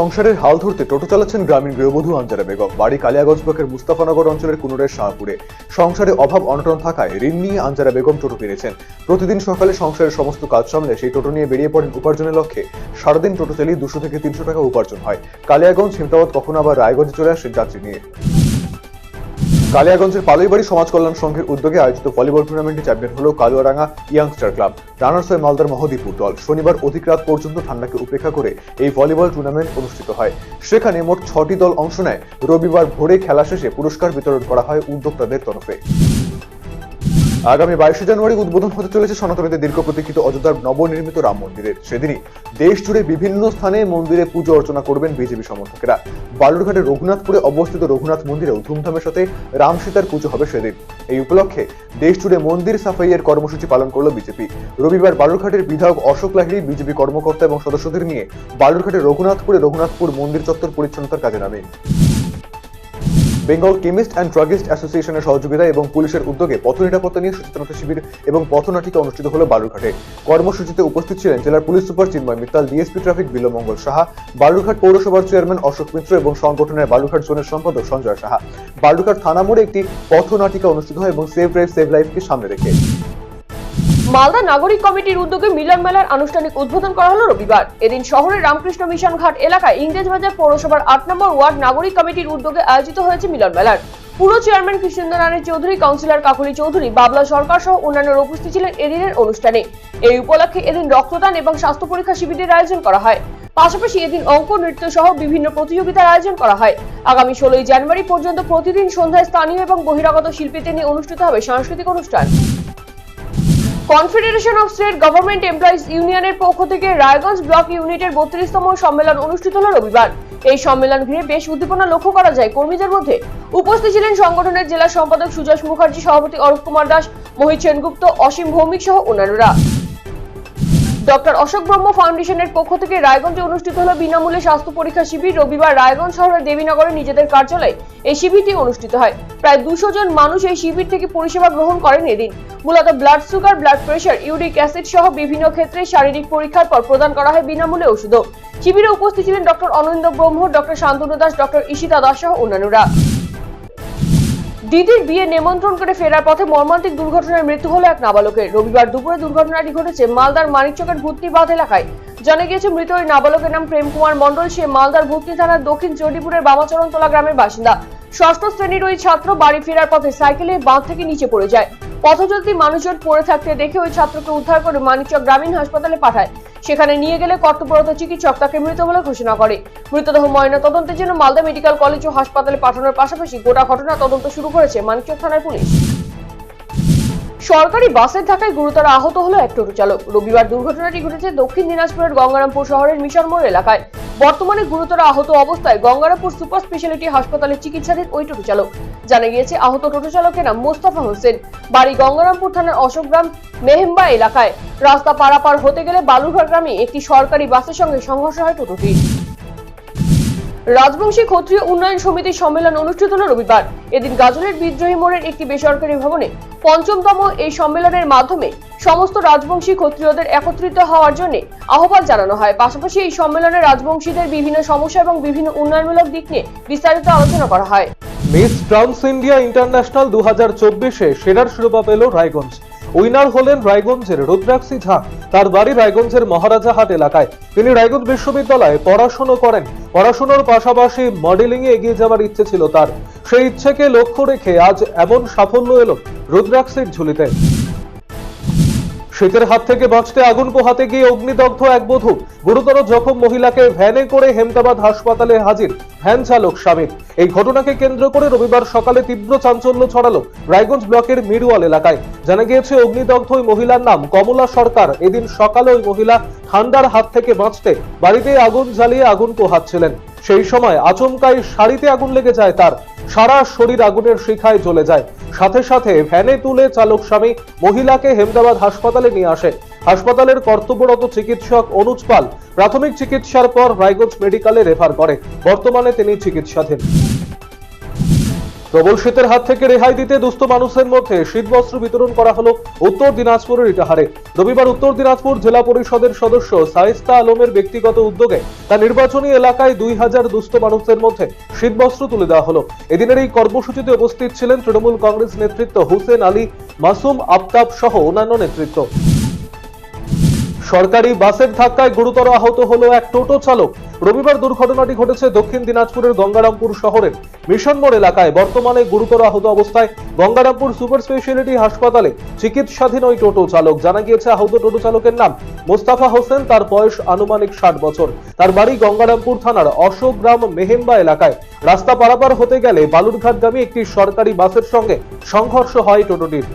সংসারের হাল ধরতে টোটো চালাচ্ছেন গ্রামীণ গৃহবধূ আঞ্জারা বেগম। বাড়ি কালিয়াগঞ্জ ব্লকের মুস্তাফানগর অঞ্চলের কুনুরের শাহপুরে। সংসারে অভাব অনটন থাকায় ঋণ নিয়ে আঞ্জারা বেগম টোটো কিনেছেন প্রতিদিন সকালে সংসারের সমস্ত কাজ সামলে সেই টোটো নিয়ে বেরিয়ে পড়েন উপার্জনের লক্ষ্যে। সারাদিন টোটো চালিয়ে দুশো থেকে তিনশো টাকা উপার্জন হয়। কালিয়াগঞ্জ, হিমতাবাদ, কখনো আবার রায়গঞ্জে চলে আসেন যাত্রী নিয়ে। কালিয়াগঞ্জের পালইবাড়ি সমাজ কল্যাণ সংঘের উদ্যোগে আয়োজিত ভলিবল টুর্নামেন্টে চ্যাম্পিয়ন হল কালুয়ারাঙ্গা ইয়াংস্টার ক্লাব। রানার্স হয় মালদার মহদীপুর দল। শনিবার অধিক রাত পর্যন্ত ঠান্ডাকে উপেক্ষা করে এই ভলিবল টুর্নামেন্ট অনুষ্ঠিত হয়। সেখানে মোট ছটি দল অংশ নেয়। রবিবার ভোরে খেলা শেষে পুরস্কার বিতরণ করা হয় উদ্যোক্তাদের তরফে। আগামী বাইশে জানুয়ারি উদ্বোধন হতে চলেছে সনাতনীদের দীর্ঘ প্রতীক্ষিত অযোধ্যার নবনির্মিত রাম মন্দিরের। সেদিনই দেশ জুড়ে বিভিন্ন স্থানে মন্দিরে পুজো অর্চনা করবেন বিজেপি সমর্থকেরা। বালুরঘাটের রঘুনাথপুরে অবস্থিত রঘুনাথ মন্দিরেও ধুমধামের সাথে রাম সীতার পুজো হবে সেদিন। এই উপলক্ষে দেশ জুড়ে মন্দির সাফাইয়ের কর্মসূচি পালন করল বিজেপি। রবিবার বালুরঘাটের বিধায়ক অশোক লাহিড়ী, বিজেপি কর্মকর্তা এবং সদস্যদের নিয়ে বালুরঘাটের রঘুনাথপুরে রঘুনাথপুর মন্দির চত্বর পরিচ্ছন্নতার কাজে নামে বেঙ্গল কেমিস্ট অ্যান্ড ড্রাগিস্ট অ্যাসোসিয়েশনের সহযোগিতা এবং পুলিশের উদ্যোগে পথ নিরাপত্তা নিয়ে সচেতনতা শিবির এবং পথনাটিকা অনুষ্ঠিত হলো বালুরঘাটে কর্মসূচিতে উপস্থিত ছিলেন জেলার police super Chinmay Mittal, DSP traffic Bilmangal Saha Balurghat পৌরসভার চেয়ারম্যান অশোক মিত্র এবং সংগঠনের বালুরঘাট জোনের সম্পাদক সঞ্জয় সাহা। বালুরঘাট থানা মোড়ে একটি পথনাটিকা অনুষ্ঠিত হয় এবং সেভ ড্রাইভ সেভ লাইফকে সামনে রেখে। মালদা নাগরিক কমিটির উদ্যোগে মিলন মেলার আনুষ্ঠানিক উদ্বোধন করা হলো রবিবার। এদিন শহরের রামকৃষ্ণ মিশন ঘাট এলাকায় ইংরেজবাজার পৌরসভার আট নম্বর ওয়ার্ড নাগরিক কমিটির উদ্যোগে আয়োজিত হয়েছে মিলন মেলার। পুরো চেয়ারম্যান কৃষ্ণেন্দ্র চৌধুরী, কাউন্সিলর কাকুলি চৌধুরী, বাবলা সরকার সহ অন্যান্যরা উপস্থিত ছিলেন এদিনের অনুষ্ঠানে। এই উপলক্ষে এদিন রক্তদান এবং স্বাস্থ্য পরীক্ষা শিবিরের আয়োজন করা হয়। পাশাপাশি এদিন অঙ্ক, নৃত্য সহ বিভিন্ন প্রতিযোগিতার আয়োজন করা হয়। আগামী ষোলোই জানুয়ারি পর্যন্ত প্রতিদিন সন্ধ্যায় স্থানীয় এবং বহিরাগত শিল্পীদের নিয়ে অনুষ্ঠিত হবে সাংস্কৃতিক অনুষ্ঠান। Confederation of state government employees ইউনিয়নের পক্ষ থেকে রায়গঞ্জ ব্লক ইউনিটের বত্রিশতম সম্মেলন অনুষ্ঠিত হল রবিবার। এই সম্মেলন ঘিরে বেশ উদ্দীপনা লক্ষ্য করা যায় কর্মীদের মধ্যে। উপস্থিত ছিলেন সংগঠনের জেলা সম্পাদক সুজয় মুখার্জি, সভাপতি অরূপ কুমার দাস, মোহিত সেনগুপ্ত, অসীম ভৌমিক সহ অন্যান্যরা। ডক্টর অশোক ব্রহ্ম ফাউন্ডেশনের পক্ষ থেকে রায়গঞ্জে অনুষ্ঠিত হলো বিনামূল্যে স্বাস্থ্য পরীক্ষা শিবির। রবিবার রায়গঞ্জ শহরের দেবীনগরে নিজেদের কার্যালয়ে এই শিবিরটি অনুষ্ঠিত হয়। প্রায় দুশো জন মানুষ এই শিবির থেকে পরিষেবা গ্রহণ করেন এদিন। মূলত blood sugar blood pressure uric acid সহ বিভিন্ন ক্ষেত্রে শারীরিক পরীক্ষার পর প্রদান করা হয় বিনামূল্যে ওষুধও। শিবিরে উপস্থিত ছিলেন doctor Ananda Brahma, doctor Shantanu Das, doctor Ishita Das সহ অন্যান্যরা। দিদির বিয়ে নিমন্ত্রণ করে ফেরার পথে মর্মান্তিক দুর্ঘটনায় মৃত্যু হলো এক নাবালকের। রবিবার দুপুরে দুর্ঘটনাটি ঘটেছে মালদার মানিকচকের ভূতনি বাঁধ এলাকায়। জানা গিয়েছে, মৃত ওই নাবালকের নাম প্রেম কুমার মন্ডল সে মালদার ভূতনি থানার দক্ষিণ চণ্ডীপুরের বামাচরণতলা গ্রামের বাসিন্দা। ষষ্ঠ শ্রেণির ওই ছাত্র বাড়ি ফেরার পথে সাইকেলে বাঁধ থেকে নিচে পড়ে যায়। পথচলতি মানুষজন পড়ে থাকতে দেখে ওই ছাত্রকে উদ্ধার করে মানিকচক গ্রামীণ হাসপাতালে পাঠায়। সেখানে নিয়ে গেলে কর্তব্যরত চিকিৎসক তাকে মৃত বলে ঘোষণা করে। মৃতদেহ ময়না তদন্তের জন্য মালদা মেডিকেল কলেজ ও হাসপাতালে পাঠানোর পাশাপাশি গোটা ঘটনা তদন্ত শুরু করেছে মানিকচক থানার পুলিশ। সরকারি বাসের ধাক্কায় গুরুতর আহত হলো এক টোটো চালক। রবিবার দুর্ঘটনাটি ঘটেছে দক্ষিণ দিনাজপুরের গঙ্গারামপুর শহরের মিশন মোড় এলাকায়। বর্তমানে গুরুতর আহত অবস্থায় গঙ্গারাপুর সুপার স্পেশালিটি হাসপাতালে চিকিৎসাধীন ওই টোটো চালক। জানা গিয়েছে, আহত টোটো চালকের নাম মোস্তাফা হোসেন। বাড়ি গঙ্গারামপুর থানার অশোকগ্রাম মেহেম্বা এলাকায়। রাস্তা পারাপার হতে গেলে বালুরঘাট গ্রামে একটি সরকারি বাসের সঙ্গে সংঘর্ষ হয় টোটোটির। রাজবংশী ক্ষত্রিয় উন্নয়ন সমিতির সম্মেলন অনুষ্ঠিত হল রবিবার। এদিন গাজলের বিদ্রোহী মোড়ের একটি বেসরকারি ভবনে পঞ্চমতম এই সম্মেলনের মাধ্যমে সমস্ত রাজবংশী ক্ষত্রিয়দের একত্রিত হওয়ার জন্য আহ্বান জানানো হয়। পাশাপাশি এই সম্মেলনে রাজবংশীদের বিভিন্ন সমস্যা এবং বিভিন্ন উন্নয়নমূলক দিক নিয়ে বিস্তারিত আলোচনা করা হয়। মিস ট্রান্স ইন্ডিয়া ইন্টারন্যাশনাল দু হাজার সেরার শিরোপা পেল রায়গঞ্জ। উইনার হলেন রায়গঞ্জের রুদ্রাক্ষী ঝা তার বাড়ি রায়গঞ্জের মহারাজাহাট এলাকায়। তিনি রায়গঞ্জ বিশ্ববিদ্যালয়ে পড়াশোনা করেন। পড়াশোনার পাশাপাশি মডেলিং এ এগিয়ে যাওয়ার ইচ্ছে ছিল তার। সেই ইচ্ছেকে লক্ষ্য রেখে আজ এমন সাফল্য এলো রুদ্রাক্ষীর ঝুলিতে। শীতের হাত থেকে বাঁচতে আগুন পোহাতে গিয়ে অগ্নিদগ্ধ এক বধূ। গুরুতর জখম মহিলাকে ভ্যানে করে হেমদাবাদ হাসপাতালে হাজির। ভ্যান চালক স্বামীর এই ঘটনাকে কেন্দ্র করে রবিবার সকালে তীব্র চাঞ্চল্য ছড়ালো রায়গঞ্জ ব্লকের মিরওয়াল এলাকায়। জানা গিয়েছে, অগ্নিদগ্ধ ওই মহিলার নাম কমলা সরকার। এদিন সকালে ওই মহিলা ঠান্ডার হাত থেকে বাঁচতে বাড়িতে আগুন জ্বালিয়ে আগুন পোহাচ্ছিলেন। সেই সময় আচমকাই শাড়িতে আগুন লেগে যায় তার। সারা শরীর আগুনের শিখায় জ্বলে যায়। সাথে সাথে ভ্যানে তুলে চালক স্বামী মহিলাকে হেমদাবাদ হাসপাতালে নিয়ে আসে হাসপাতালের কর্তব্যরত চিকিৎসক অনুজ পাল প্রাথমিক চিকিৎসার পর রায়গঞ্জ মেডিকেলে রেফার করে বর্তমানে তিনি চিকিৎসাধীন। প্রবল শীতের হাত থেকে রেহাই দিতে দুস্থ মানুষের মধ্যে শীতবস্ত্র বিতরণ করা হলো উত্তর দিনাজপুরের ইটাহারে। রবিবার উত্তর দিনাজপুর জেলা পরিষদের সদস্য সাইস্তা আলমের ব্যক্তিগত উদ্যোগে তার নির্বাচনী এলাকায় দুই হাজার দুস্থ মানুষের মধ্যে শীতবস্ত্র তুলে দেওয়া হলো। এদিনের এই কর্মসূচিতে উপস্থিত ছিলেন তৃণমূল কংগ্রেস নেতৃত্ব হুসেন আলী, মাসুম আফতাব সহ অন্যান্য নেতৃত্ব। সরকারি বাসের ধাক্কায় গুরুতর আহত হলো এক টোটো চালক। রবিবার দুর্ঘটনাটি ঘটেছে দক্ষিণ দিনাজপুরের গঙ্গারামপুর শহরের মিশন মোড় এলাকায়। বর্তমানে গুরুতর আহত অবস্থায় গঙ্গারামপুর সুপার স্পেশালিটি হাসপাতালে চিকিৎসাধীন ওই টোটো চালক। জানা গিয়েছে, আহত টোটো চালকের নাম মোস্তাফা হোসেন, তার বয়স আনুমানিক ষাট বছর। তার বাড়ি গঙ্গারামপুর থানার অশোকগ্রাম মেহেম্বা এলাকায়। রাস্তা পারাপার হতে গেলে বালুরঘাটগামী একটি সরকারি বাসের সঙ্গে সংঘর্ষ হয় টোটোটির।